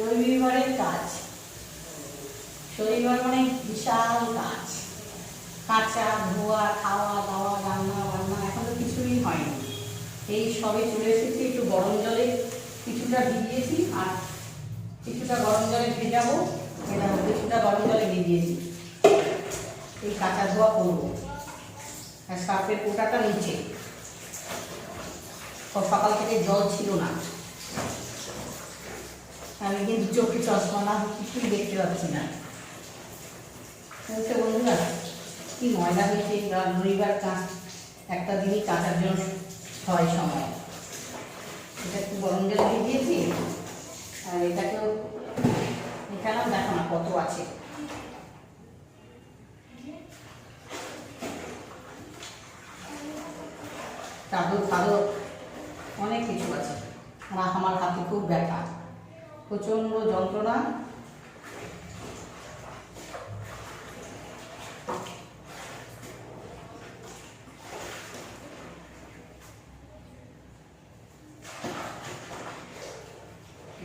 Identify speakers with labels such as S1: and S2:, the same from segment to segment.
S1: রবিবারের কাজ শনিবার মানে বিশাল কাজ কাঁচা ধোয়া খাওয়া, দাওয়া, রান্না, বান্না এখন তো কিছুই হয়নি। এই সবে চলে এসেছি একটু গরম জলে। কিছুটা ভিজিয়েছি আর কিছুটা গরম জলে ভেজাবো। এবার কিছুটা গরম জলে ভিজিয়েছি। এই কাঁচা ধোয়া করব। আর সার্ফের কোটাটা নিচে। সকাল থেকে জল ছিল না। আমি কিন্তু চোখে চশমা না, কিছুই দেখতে পাচ্ছি না। বলছে বন্ধুরা, কি ময়লা হয়েছে? রবিবার কাজ একটা দিনই কাটার জন্য হয় সময়। এটা একটু গরম জল দিয়ে দিয়েছি আর এটাকেও এখানেও দেখো না কত আছে। চাদর ফাদর, অনেক কিছু আছে। আমার হাতে খুব ব্যথা। প্রচণ্ড যন্ত্রণা।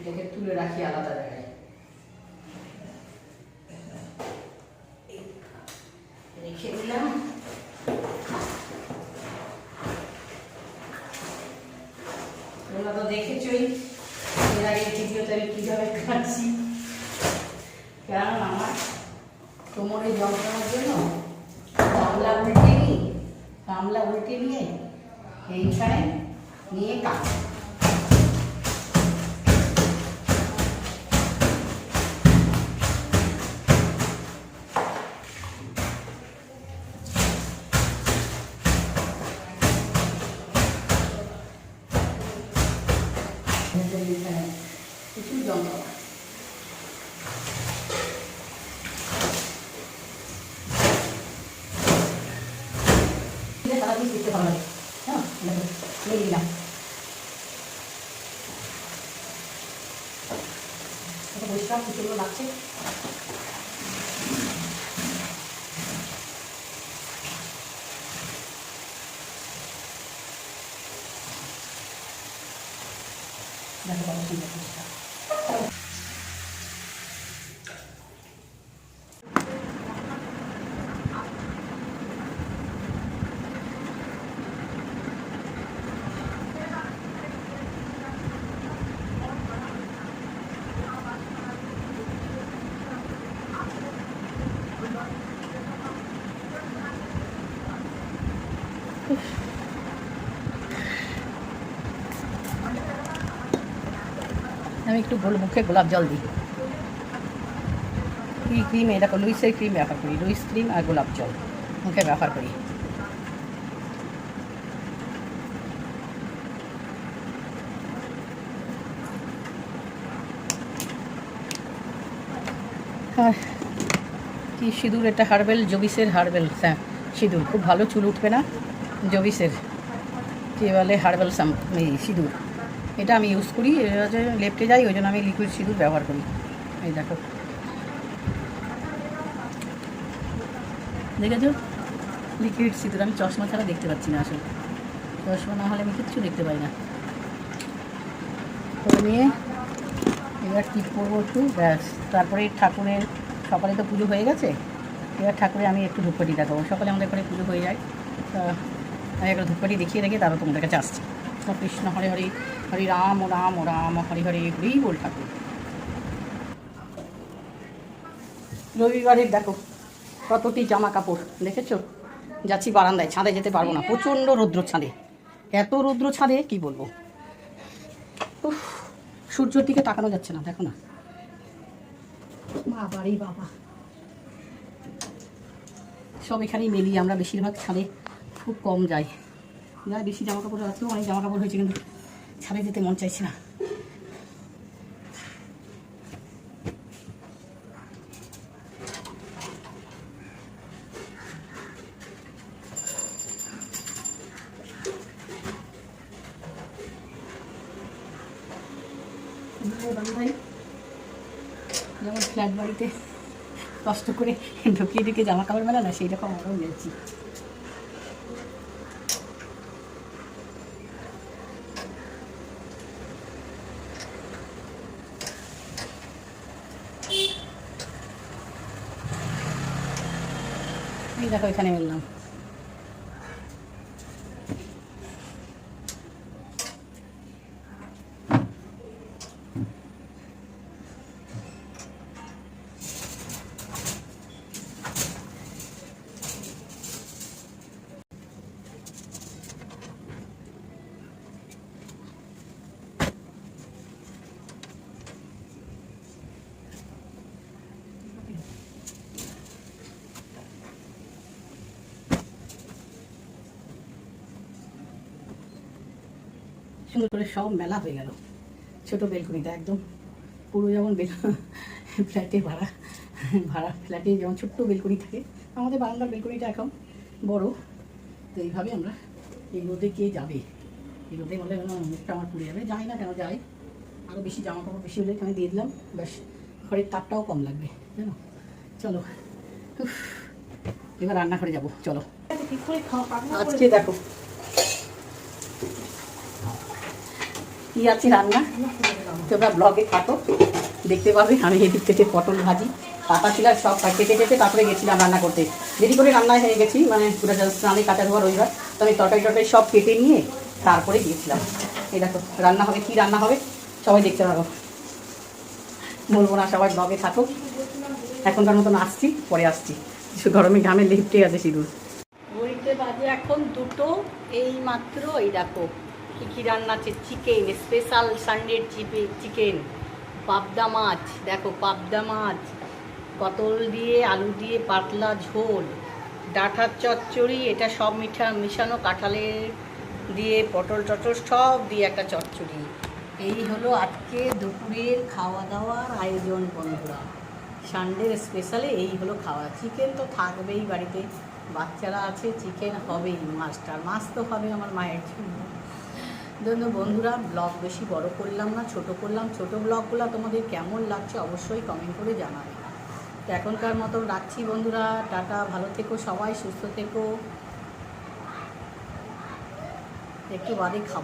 S1: দেখে তুলে রাখি আলাদা গামলা উল্টে নিয়ে এইখানে নিয়ে কাজ এইখানে সারাদিন দেখতে ভালো লাগে হ্যাঁ নিয়ে নিলাম এটা পরিষ্কার কি সুন্দর লাগছে দেখো আমি একটু গোল মুখে গোলাপ জল দিই। কি ক্রিম এটা লুইসের ক্রিম ব্যবহার করি। লুইস ক্রিম আর গোলাপ জল মুখে ব্যবহার করি। কি সিঁদুর? এটা হার্বেল, জবিসের হার্বেল। হ্যাঁ সিঁদুর। খুব ভালো চুল উঠবে না? জবিসের। কি বলে? হার্বেল সাম এই সিঁদুর। এটা আমি ইউজ করি এটা যে লেপটে যাই, ওই জন্য আমি লিকুইড সিঁদুর ব্যবহার করি। এই দেখো। দেখেছ? লিকুইড সিঁদুর আমি চশমা ছাড়া দেখতে পাচ্ছি না আসলে। চশমা না হলে আমি কিচ্ছু দেখতে পাই না। করে নিয়ে এবার টিপ করব একটু? ব্যাস, তারপরে ঠাকুরের, সকালে তো পুজো হয়ে গেছে। এবার ঠাকুরে আমি একটু ধূপকাঠি দেখাবো। সকালে আমাদের ঘরে পুজো হয়ে যায়। তা আমি একটা ধূপকাঠি দেখিয়ে রেখে তারপর তোমাদের কাছে আসছি। তো কৃষ্ণ হরে হরে হরে রাম রাম রাম হরে হরে হরি বল ঠাকুর। রবিবারের দেখো কতটি জামা কাপড় দেখেছ? যাচ্ছি বারান্দায় ছাদে যেতে পারব না প্রচণ্ড রৌদ্র ছাদে। এত রৌদ্র ছাদে কি বলব? উফ, সূর্যের দিকে তাকানো যাচ্ছে না দেখো না। বাবা। সব এখানেই মেলি আমরা বেশিরভাগ ছাদে খুব কম যাই। যা বেশি জামা কাপড় আজকেও অনেক জামা কাপড় হয়েছে কিন্তু ছাদে যেতে মন চাইছে না। যেমন ফ্ল্যাট বাড়িতে কষ্ট করে ঢুকিয়ে ঢুকিয়ে জামা কাপড় মেলা না সেই রকম আমরাও গেছি দেখো এখানে মিললাম। সুন্দর করে সব মেলা হয়ে গেল। ছোট বেলকুনিটা একদম পুরো যেমন বেল ফ্ল্যাটে ভাড়া ভাড়া ফ্ল্যাটে যেমন ছোট্ট বেলকুনি থাকে আমাদের বারান্দার বেলকুনিটা এখন বড়। তো এইভাবে আমরা এই রোদে কে যাবে? এই রোদে বলে মুখটা আমার পুড়ে যাবে। যাই না কেন যাই আরও বেশি জামা কাপড় বেশি হলে এখানে দিয়ে দিলাম। ব্যাস ঘরের তাপটাও কম লাগবে জানো? চলো এবার রান্নাঘরে যাব চলো। আজকে দেখো কি আছে রান্না? তোমরা ব্লগে থাকো, দেখতে পাবে। আমি এদিক থেকে পটল ভাজি। পাতা ছিল সব কেটে কেটে তারপরে গেছিলাম রান্না করতে। দেরি করে রান্না হয়ে গেছি মানে পুরো স্নানে কাঁচা ধোয়া রবিবার। তো আমি তরকারি টরকারি সব কেটে নিয়ে তারপরে গিয়েছিলাম। এই দেখো, রান্না হবে, কি রান্না হবে? সবাই দেখতে পারো। বলব না সবাই ব্লগে থাকো। এখনকার মতন আসছি, পরে আসছি। কিছু গরমে ঘামে লিফটে আছে সিঁদুর। বাজে এখন দুটো, এই মাত্র এই দেখো। কী কী রান্না আছে? চিকেন স্পেশাল সানডের চিপে চিকেন পাবদা মাছ, দেখো পাবদা মাছ, পটল দিয়ে, আলু দিয়ে, পাতলা ঝোল, ডাঁটার চচ্চড়ি, এটা সব মিঠা, মিশানো কাঁঠালের দিয়ে, পটল টটল সব দিয়ে একটা চচ্চড়ি। এই হলো আজকে দুপুরের খাওয়া দাওয়ার আয়োজন বন্ধুরা। সানডের স্পেশালে এই হলো খাওয়া। চিকেন তো থাকবেই বাড়িতে। বাচ্চারা আছে চিকেন হবেই। মাছটা মাছ তো হবে আমার মায়ের জন্য। জন্য বন্ধুরা, ব্লগ বেশি বড় করলাম না, ছোট করলাম। ছোট ব্লগগুলো তোমাদের কেমন লাগছে অবশ্যই কমেন্ট করে জানাবে। তো এখনকার মতো রাখছি বন্ধুরা, টাটা, ভালো থেকো সবাই, সুস্থ থেকো। একটু বাদে খাব।